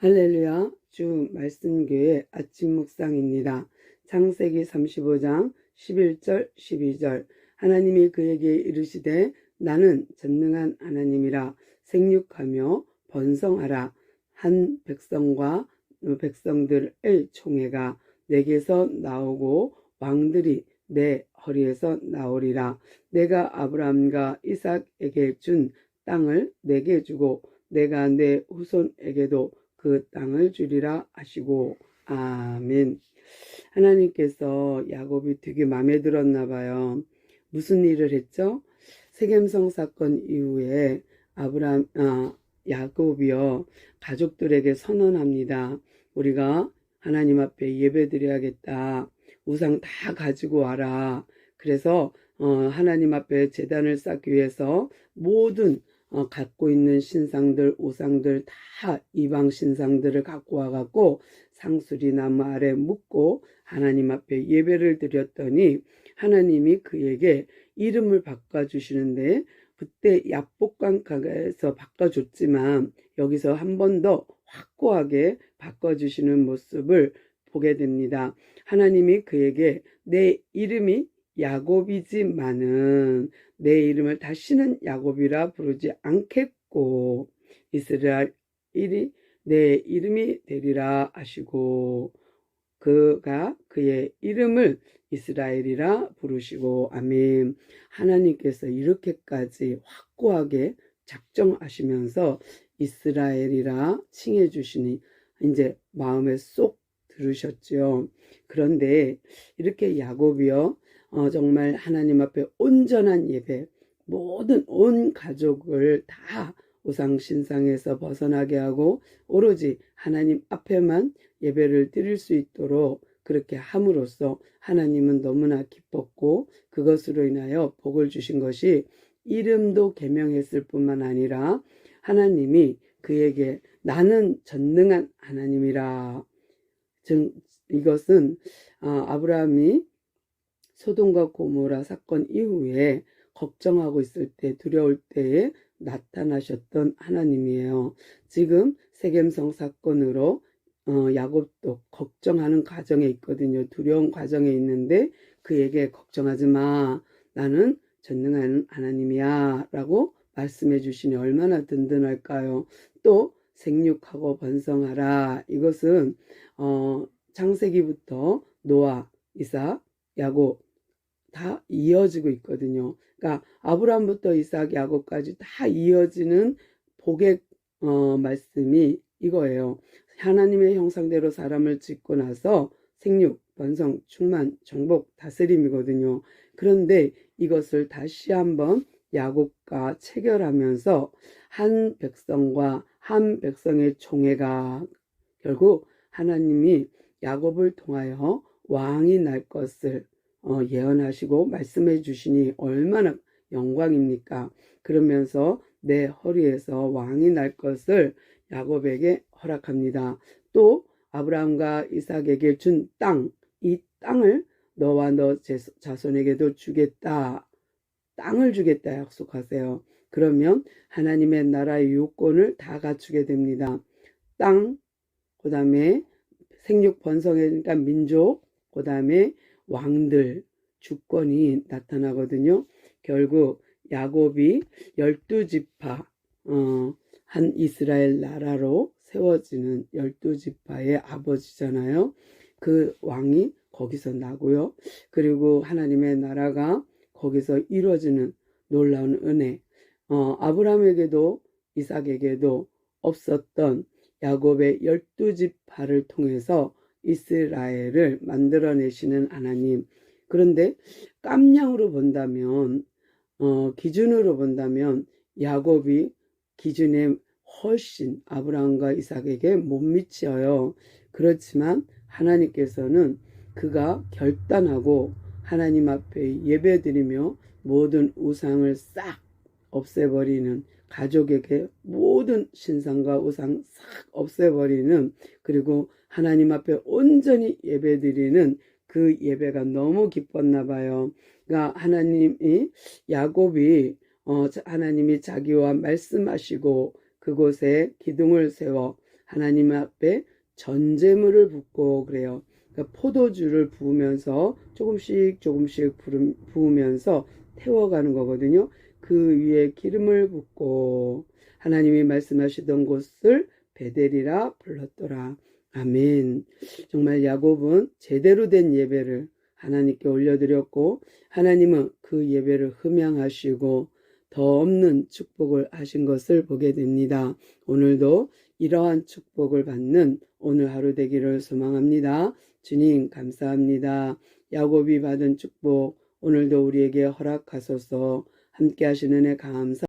할렐루야. 주 말씀교회 아침 묵상입니다. 창세기 35장 11절 12절. 하나님이 그에게 이르시되 나는 전능한 하나님이라 생육하며 번성하라. 한 백성과 백성들의 총회가 내게서 나오고 왕들이 내 허리에서 나오리라. 내가 아브라함과 이삭에게 준 땅을 내게 주고 내가 내 후손에게도 그 땅을 주리라 하시고 아멘. 하나님께서 야곱이 되게 마음에 들었나 봐요. 무슨 일을 했죠? 세겜성 사건 이후에 아브람 아, 야곱이요 가족들에게 선언합니다. 우리가 하나님 앞에 예배 드려야겠다. 우상 다 가지고 와라. 그래서 어, 하나님 앞에 재단을 쌓기 위해서 모든 어, 갖고 있는 신상들, 우상들 다 이방 신상들을 갖고 와갖고 상수리 나무 아래 묻고 하나님 앞에 예배를 드렸더니 하나님이 그에게 이름을 바꿔주시는데 그때 약복강가에서 바꿔줬지만 여기서 한 번 더 확고하게 바꿔주시는 모습을 보게 됩니다. 하나님이 그에게 내 이름이 야곱이지만은 내 이름을 다시는 야곱이라 부르지 않겠고 이스라엘이 내 이름이 되리라 하시고 그가 그의 이름을 이스라엘이라 부르시고 아멘. 하나님께서 이렇게까지 확고하게 작정하시면서 이스라엘이라 칭해 주시니 이제 마음에 쏙 들으셨죠. 그런데 이렇게 야곱이요 어, 정말 하나님 앞에 온전한 예배, 모든 온 가족을 다 우상신상에서 벗어나게 하고 오로지 하나님 앞에만 예배를 드릴 수 있도록 그렇게 함으로써 하나님은 너무나 기뻤고 그것으로 인하여 복을 주신 것이 이름도 개명했을 뿐만 아니라 하나님이 그에게 나는 전능한 하나님이라. 즉 이것은 아, 아브라함이 소돔과 고모라 사건 이후에 걱정하고 있을 때 두려울 때에 나타나셨던 하나님이에요. 지금 세겜성 사건으로 어, 야곱도 걱정하는 과정에 있거든요. 두려운 과정에 있는데 그에게 걱정하지 마. 나는 전능한 하나님이야. 라고 말씀해 주시니 얼마나 든든할까요? 또 생육하고 번성하라. 이것은 어, 창세기부터 노아, 이삭, 야곱 다 이어지고 있거든요. 그러니까 아브라함부터 이삭, 야곱까지 다 이어지는 복의 어, 말씀이 이거예요. 하나님의 형상대로 사람을 짓고 나서 생육, 번성, 충만, 정복, 다스림이거든요. 그런데 이것을 다시 한번 야곱과 체결하면서 한 백성과 한 백성의 총회가 결국 하나님이 야곱을 통하여 왕이 날 것을 어, 예언하시고 말씀해 주시니 얼마나 영광입니까? 그러면서 내 허리에서 왕이 날 것을 야곱에게 허락합니다. 또 아브라함과 이삭에게 준 땅, 이 땅을 너와 너 자손에게도 주겠다. 땅을 주겠다 약속하세요. 그러면 하나님의 나라의 요건을 다 갖추게 됩니다. 땅, 그 다음에 생육 번성이니까 민족, 그 다음에 왕들, 주권이 나타나거든요. 결국 야곱이 열두 지파, 어, 한 이스라엘 나라로 세워지는 열두 지파의 아버지잖아요. 그 왕이 거기서 나고요. 그리고 하나님의 나라가 거기서 이루어지는 놀라운 은혜. 어, 아브라함에게도 이삭에게도 없었던 야곱의 열두 지파를 통해서 이스라엘을 만들어내시는 하나님. 그런데 깜냥으로 본다면, 어, 기준으로 본다면 야곱이 기준에 훨씬 아브라함과 이삭에게 못 미쳐요. 그렇지만 하나님께서는 그가 결단하고 하나님 앞에 예배드리며 모든 우상을 싹 없애버리는 가족에게 모든 신상과 우상 싹 없애버리는 그리고 하나님 앞에 온전히 예배드리는 그 예배가 너무 기뻤나 봐요. 그러니까 하나님이 야곱이 어, 하나님이 자기와 말씀하시고 그곳에 기둥을 세워 하나님 앞에 전제물을 붓고 그래요. 그러니까 포도주를 부으면서 조금씩 조금씩 부으면서 태워가는 거거든요. 그 위에 기름을 붓고 하나님이 말씀하시던 곳을 베델이라 불렀더라. 아멘. 정말 야곱은 제대로 된 예배를 하나님께 올려드렸고 하나님은 그 예배를 흠양하시고 더 없는 축복을 하신 것을 보게 됩니다. 오늘도 이러한 축복을 받는 오늘 하루 되기를 소망합니다. 주님 감사합니다. 야곱이 받은 축복 오늘도 우리에게 허락하소서. 함께 하시는 애 감사